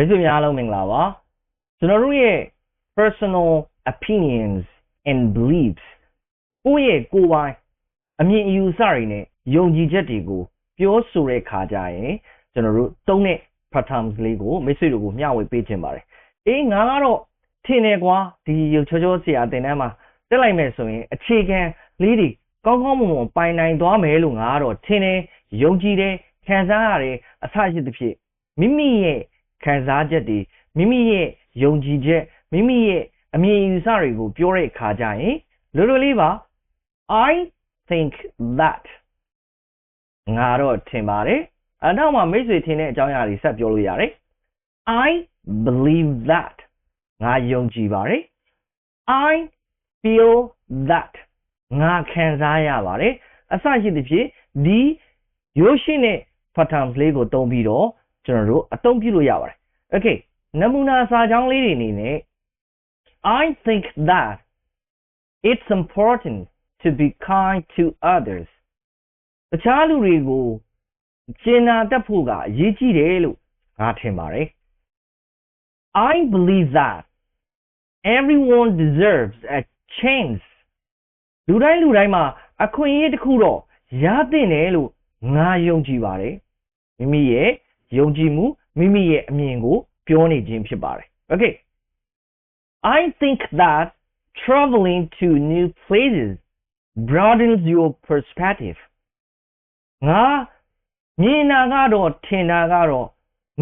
မိတ်ဆွေများအားလုံးမင်္ဂလာပါကျွန်တော်တို့ရဲ့ personal opinions and beliefs ကိုယ့်ရဲ့ကိုယ်ပိုင်အမြင်အယူအဆတွေနဲ့ယုံကြည်ချက်တွေကိုပြောဆိုတဲ့ခါကျရင်ကျွန်တော်တို့သုံးတဲ့ patterns လေးကိုမိတ်ဆွေတို့ကိုမျှဝေပေးခြင်းပါတယ်အေးငါကတော့ထင်တယ်ကွာဒီရုပ်ချောချောဆရာတင်တန်းမှာတက်လိုက်မယ်ဆိုရင်အခြေခံလေးတွေကောင်းကောင်းမွန်မွန်ပိုင်နိုင်သွားမယ်လို့ငါကတော့ထင်တယ်ယုံကြည်တယ်ခံစားရတယ်အဆရှိသဖြင့်မိမိရဲ့ ခံစားချက်တွေမိမိရဲ့ယုံကြည်ချက်မိမိရဲ့အမြင်အယူဆတွေကိုပြောတဲ့အခါကျရင်လွယ်လွယ်လေးပါ I think that ငါတော့ထင်ပါတယ်အနောက်မှာမိတ်ဆွေထင်တဲ့အကြောင်းအရာတွေဆက်ပြောလို့ရတယ် I believe that ငါယုံကြည်ပါတယ် I feel that ငါခံစားရပါတယ်အစရှိသဖြင့်ဒီရိုးရှင်းတဲ့ patterns လေးကိုတုံးပြီးတော့ကျွန်တော်တို့အသုံးပြုလို့ရပါတယ် okay နမူနာစာကြောင်းလေးတွေအနေနဲ့ I think that it's important to be kind to others တခြားလူတွေကိုကျင်နာတတ်ဖို့ကအရေးကြီးတယ်လို့ငါထင်ပါတယ် I believe that everyone deserves a chance လူတိုင်းလူတိုင်းမှာအခွင့်အရေးတစ်ခုတော့ရသင့်တယ်လို့ငါယုံကြည်ပါတယ်မိမိရဲ့ယုံကြည်မှုမိမိရဲ့အမြင်ကို ပြောနေခြင်းဖြစ်ပါတယ် okay I think that traveling to new places broadens your perspective ငါမြင်တာကတော့ထင်တာကတော့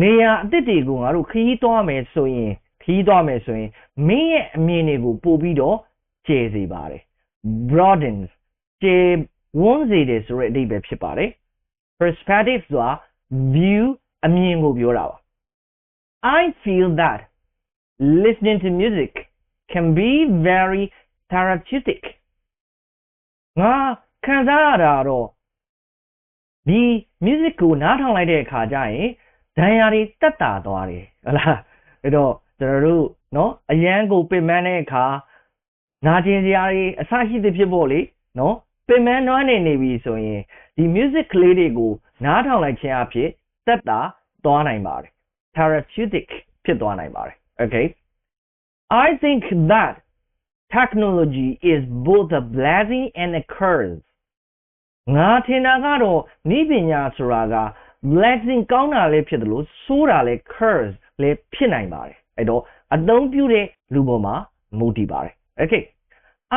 နေရာအသစ်တွေကိုငါတို့ခရီးသွားမယ်ဆိုရင်ခရီးသွားမယ်ဆိုရင်မင်းရဲ့အမြင်တွေကိုပို့ပြီးတော့ကျယ်စေပါတယ် broadens ကျယ်ဝန်းစေတယ်ဆိုတဲ့အဓိပ္ပာယ်ဖြစ်ပါတယ် perspective ဆိုတာ view အမြင်ကိုပြောတာပါ I feel that listening to music can be very therapeutic. ငါခံစားရတာတော့ဒီ music ကိုနားထောင်လိုက်တဲ့အခါကျရင်ဒဏ်ရာတွေတက်တာသွားတယ်ဟုတ်လားအဲ့တော့ကျွန်တော်တို့နော်အရန်ကိုပင်ပန်းတဲ့အခါနာကျင်စရာတွေအဆရှိသဖြင့်ပေါ့လေနော်ပင်ပန်းနွမ်းနေနေပြီဆိုရင်ဒီ music ကလေးတွေကိုနားထောင်လိုက်ခြင်းအဖြစ်တက်တာသွားနိုင်ပါတယ် therapeutic ဖြစ်သွားနိုင်ပါတယ် okay i think that technology is both a blessing and a curse ငါထင်တာကတော့ဤပညာဆိုတာက blessing ကောင်းတာလည်းဖြစ်တယ်လို့ဆိုးတာလည်း curse လည်းဖြစ်နိုင်ပါတယ်အဲ့တော့အသုံးပြုတဲ့လူပေါ်မှာမူတည်ပါတယ် okay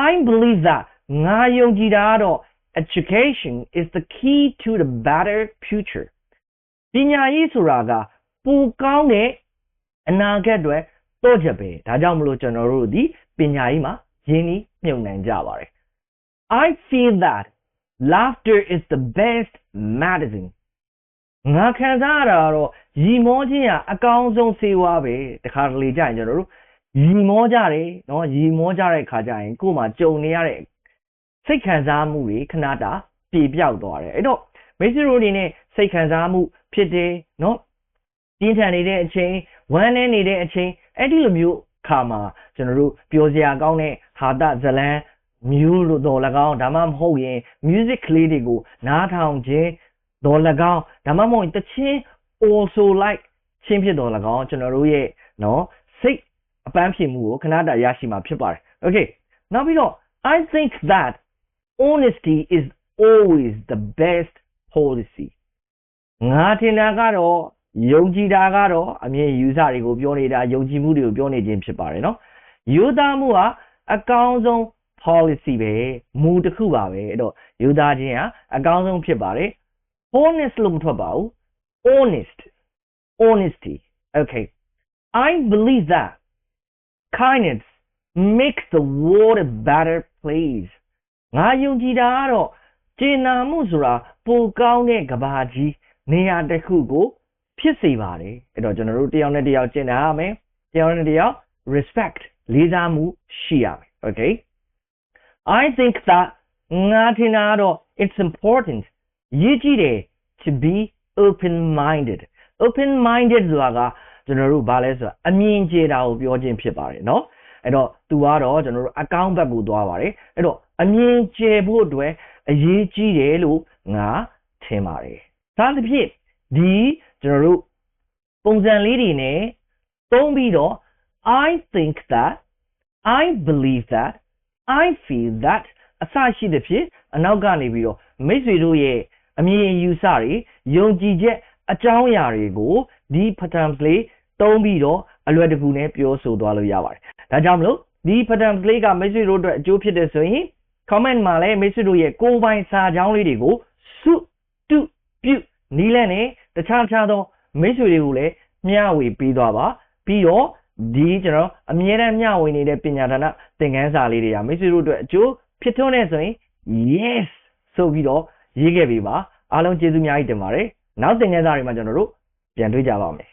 i believe that ငါယုံကြည်တာကတော့ education is the key to the better future ပညာရေးဆိုတာက ပူကောင်းတဲ့အနာဂတ်အတွက်တော့ချက်ပဲဒါကြောင့်မလို့ကျွန်တော်တို့ဒီပညာရေးမှာရင်းနှီးမြှုပ်နှံကြပါတယ် I feel that laughter is the best medicine ငါခံစားရတာတော့ရီမောခြင်းကအကောင်းဆုံးဆေးဝါးပဲတခါတလေကြာရင်ကျွန်တော်တို့ရီမောကြတယ်နော်ရီမောကြတဲ့ခါကျရင်ကိုယ်မှာကြုံနေရတဲ့စိတ်ခံစားမှုတွေခဏတာပြေပြောက်သွားတယ်အဲ့တော့မိတ်ဆွေတို့အနေနဲ့စိတ်ခံစားမှုဖြစ်တယ်နော် ပြင်းထန်နေတဲ့အချိန်ဝမ်းနည်းနေတဲ့အချိန်အဲ့ဒီလိုမျိုးခါမှာကျွန်တော်တို့ပျော်စရာကောင်းတဲ့ဟာတဇလန်းမျိုးလို့တော့၎င်းဒါမှမဟုတ်ရင် music ကလေးတွေကိုနားထောင်ခြင်းတော့၎င်းဒါမှမဟုတ်တချင်း also like ချင်းဖြစ်တော့၎င်းကျွန်တော်တို့ရဲ့เนาะစိတ်အပန်းဖြေမှုကိုခဏတာရရှိမှာဖြစ်ပါတယ် okay နောက်ပြီးတော့ I think that honesty is always the best policy ငါထင်တာကတော့ ယုံကြည်တာကတော့အမြင်ယူဆတွေကိုပြောနေတာယုံကြည်မှုတွေကိုပြောနေခြင်းဖြစ်ပါတယ်နော်ယူသားမှုဟာအကောင်းဆုံး policy ပဲမူတစ်ခုပါပဲအဲ့တော့ယူသားခြင်းဟာအကောင်းဆုံးဖြစ်ပါတယ် honest လို့မထွက်ပါဘူး honest honesty okay i believe that kindness makes the world a better place ငါယုံကြည်တာကတော့ကျေနာမှုဆိုတာပိုကောင်းတဲ့ကဘာကြီးနေရာတစ်ခုကို ဖြစ်စေပါတယ်အဲ့တော့ကျွန်တော်တို့တယောက်နဲ့တယောက်ကျင့်တာရမယ်တယောက်နဲ့တယောက် respect လေးစားမှုရှိရမယ် okay i think that ငါထင်တာတော့ it's important ရည်ကြည်တယ် to be open minded open minded ဆိုတာကကျွန်တော်တို့ဘာလဲဆိုတာအမြင်ကျတာကိုပြောခြင်းဖြစ်ပါတယ်เนาะအဲ့တော့သူကတော့ကျွန်တော်တို့အကောင့်ဘက်ကိုသွားပါတယ်အဲ့တော့အမြင်ကျဖို့အတွက်အရေးကြီးတယ်လို့ငါထင်ပါတယ်ဒါသဖြင့်ဒီ ကျွန်တော်တို့ပုံစံလေးတွေနဲ့သုံးပြီးတော့ I think that I believe that I feel that အစရှိသဖြင့်အနောက်ကနေပြီးတော့မိတ်ဆွေတို့ရဲ့အမြင်အယူဆတွေယုံကြည်ချက်အကြောင်းအရာတွေကိုဒီ patterns လေးသုံးပြီးတော့အလွယ်တကူနဲ့ပြောဆိုသွားလို့ရပါတယ်။ဒါကြောင့်မလို့ဒီ patterns လေးကမိတ်ဆွေတို့အတွက်အကျိုးဖြစ်တဲ့ဆိုရင် comment မှာလည်းမိတ်ဆွေတို့ရဲ့ကိုယ်ပိုင်စာကြောင်းလေးတွေကိုစုတုပြုနီးလန့်နဲ့ တခြားတခြားသောမိတ်ဆွေတွေကိုလည်းမျှဝေပေးသွားပါပြီးတော့ဒီကျွန်တော်အမြဲတမ်းမျှဝေနေတဲ့ပညာဒါနသင်ခန်းစာလေးတွေကမိတ်ဆွေတို့အတွက်အကျိုးဖြစ်ထွန်းနေဆိုရင် yes ဆိုပြီးတော့ရေးခဲ့ပေးပါအားလုံးကျေးဇူးအများကြီးတင်ပါတယ်နောက်သင်ခန်းစာတွေမှာကျွန်တော်တို့ပြန်တွေ့ကြပါမယ်